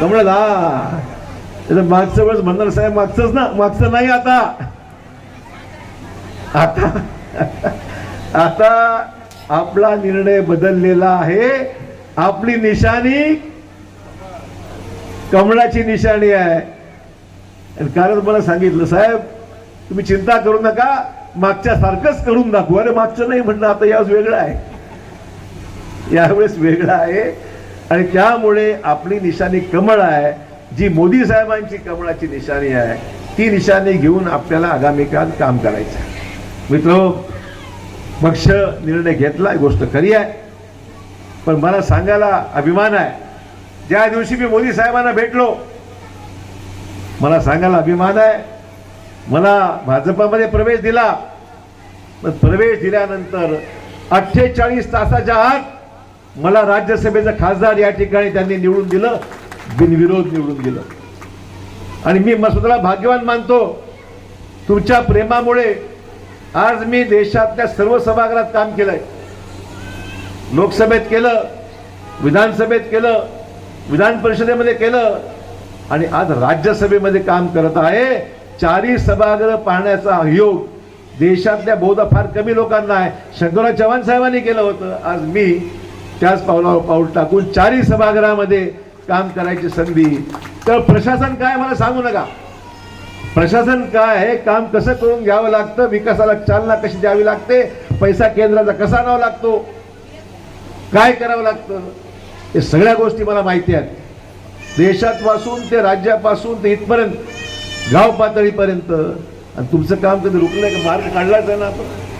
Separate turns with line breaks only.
कमळ हा त्याचं मागचं वेळेस म्हणणार साहेब मागचंच ना मागचं नाही आता. आता आता आपला निर्णय बदललेला आहे. आपली निशाणी कमळाची निशाणी आहे. कारण मला सांगितलं साहेब तुम्ही चिंता करू नका. मागच्या सारखंच करून दाखवू. अरे मागचं नाही म्हणणं आता यावेळेस वेगळं आहे. यावेळेस वेगळं आहे. आणि त्यामुळे आपली निशाणी कमळ आहे. जी मोदी साहेबांची कमळाची निशाणी आहे ती निशाणी घेऊन आपल्याला आगामी काळात काम करायचं आहे. मित्र पक्ष निर्णय घेतला गोष्ट खरी आहे. पण मला सांगायला अभिमान आहे. ज्या दिवशी मी मोदी साहेबांना भेटलो मला सांगायला अभिमान आहे. मला भाजपामध्ये प्रवेश दिला. पण प्रवेश दिल्यानंतर अठ्ठेचाळीस तासाच्या आत मला राज्यसभेचं खासदार या ठिकाणी त्यांनी निवडून दिलं बिनविरोध निवडून दिलं आणि मी म- भाग्यवान मानतो तुमच्या प्रेमामुळे आज मी देशातल्या सर्व सभागृहात काम केलंय. लोकसभेत केलं विधानसभेत केलं विधान परिषदेमध्ये केलं आणि आज राज्यसभेमध्ये काम करत आहे. चारही सभागृह पाहण्याचा योग देशातल्या बहुधा फार कमी लोकांना आहे. शंकरराव चव्हाण साहेबांनी केलं होतं. आज मी त्याच पावलावर पाऊल टाकून चारही सभागृहामध्ये काम करायची संधी. तर प्रशासन काय मला सांगू नका. प्रशासन काय आहे? काम कसं करून घ्यावं लागतं? विकासाला चालना कशी द्यावी लागते? पैसा केंद्राचा कसा आणावा लागतो? काय करावं लागतं? हे सगळ्या गोष्टी मला माहिती आहेत. देशात पासून ते राज्यापासून ते इथपर्यंत गाव पातळीपर्यंत आणि तुमचं काम कधी रुकलंय का? मार्ग काढलाच आहे ना आपण?